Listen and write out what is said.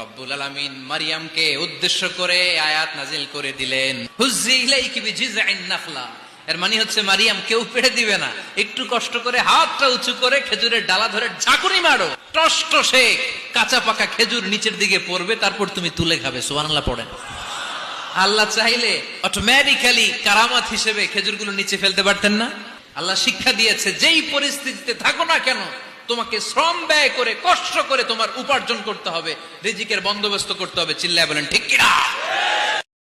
রব্বুল মারিয়ামকে উদ্দেশ্য করে আয়াত নাজিল করে দিলেন। এর মানে হচ্ছে মারিয়াম কেউ পেড়ে দিবে না। একটু কষ্ট করে হাতটা উঁচু করে খেজুরের ডালা ধরে ঝাঁকুনি মারো। সে কাঁচা পাকা খেজুর নিচের দিকে পড়বে, তারপর তুমি তুলে খাবে। সুবহানাল্লাহ পড়েন। আল্লাহ চাইলে অটোমেটিক্যালি কারামাত হিসেবে খেজুরগুলো নিচে ফেলতে পারতেন না। আল্লাহ শিক্ষা দিয়েছে, যেই পরিস্থিতিতে থাকো না কেন তোমাকে শ্রম ব্যয় করে, কষ্ট করে তোমার উপার্জন করতে হবে, রিজিকের বন্দোবস্ত করতে হবে, চিল্লায় বলেন, ঠিক কিনা?